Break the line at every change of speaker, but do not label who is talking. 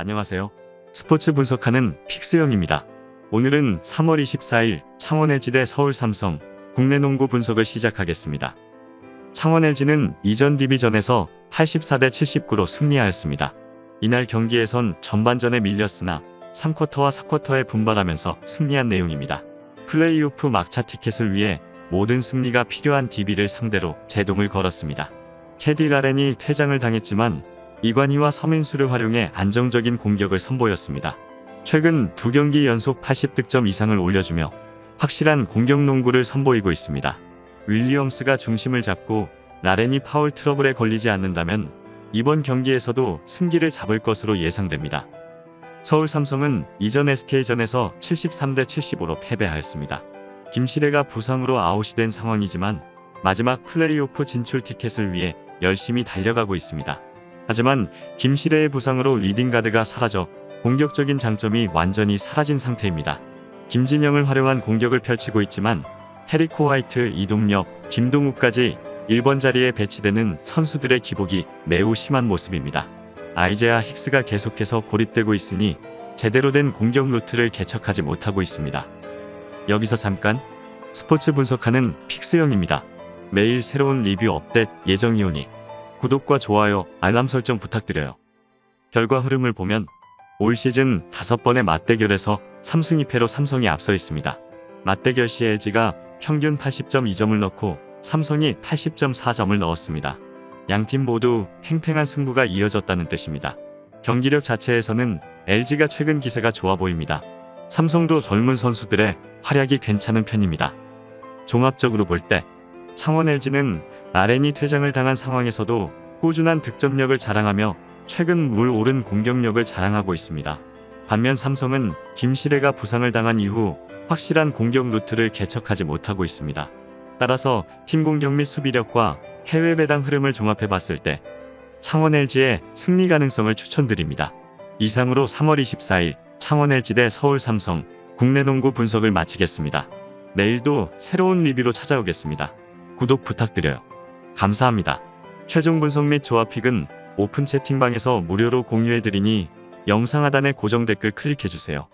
안녕하세요. 스포츠 분석하는 픽스형입니다. 오늘은 3월 24일 창원 LG 대 서울 삼성 국내 농구 분석을 시작하겠습니다. 창원 LG는 이전 디비전에서 84대 79로 승리하였습니다. 이날 경기에선 전반전에 밀렸으나 3쿼터와 4쿼터에 분발하면서 승리한 내용입니다. 플레이오프 막차 티켓을 위해 모든 승리가 필요한 DB를 상대로 제동을 걸었습니다. 캐디 라렌이 퇴장을 당했지만 이관희와 서민수를 활용해 안정적인 공격을 선보였습니다. 최근 두 경기 연속 80득점 이상을 올려주며 확실한 공격 농구를 선보이고 있습니다. 윌리엄스가 중심을 잡고 라렌이 파울 트러블에 걸리지 않는다면 이번 경기에서도 승기를 잡을 것으로 예상됩니다. 서울 삼성은 이전 SK전에서 73대 75로 패배하였습니다. 김시래가 부상으로 아웃이 된 상황이지만 마지막 플레이오프 진출 티켓을 위해 열심히 달려가고 있습니다. 하지만 김시래의 부상으로 리딩가드가 사라져 공격적인 장점이 완전히 사라진 상태입니다. 김진영을 활용한 공격을 펼치고 있지만 테리코 화이트, 이동엽, 김동욱까지 1번 자리에 배치되는 선수들의 기복이 매우 심한 모습입니다. 아이제아 힉스가 계속해서 고립되고 있으니 제대로 된 공격 루트를 개척하지 못하고 있습니다. 여기서 잠깐 스포츠 분석하는 픽스형입니다. 매일 새로운 리뷰 업데이트 예정이오니 구독과 좋아요, 알람 설정 부탁드려요. 결과 흐름을 보면 올 시즌 5번의 맞대결에서 3승 2패로 삼성이 앞서 있습니다. 맞대결 시 LG가 평균 80.2점을 넣고 삼성이 80.4점을 넣었습니다. 양팀 모두 팽팽한 승부가 이어졌다는 뜻입니다. 경기력 자체에서는 LG가 최근 기세가 좋아 보입니다. 삼성도 젊은 선수들의 활약이 괜찮은 편입니다. 종합적으로 볼 때 창원 LG는 아렌이 퇴장을 당한 상황에서도 꾸준한 득점력을 자랑하며 최근 물 오른 공격력을 자랑하고 있습니다. 반면 삼성은 김시래가 부상을 당한 이후 확실한 공격 루트를 개척하지 못하고 있습니다. 따라서 팀 공격 및 수비력과 해외 배당 흐름을 종합해 봤을 때 창원 LG의 승리 가능성을 추천드립니다. 이상으로 3월 24일 창원 LG 대 서울 삼성 국내 농구 분석을 마치겠습니다. 내일도 새로운 리뷰로 찾아오겠습니다. 구독 부탁드려요. 감사합니다. 최종 분석 및 조합픽은 오픈 채팅방에서 무료로 공유해드리니 영상 하단의 고정 댓글 클릭해주세요.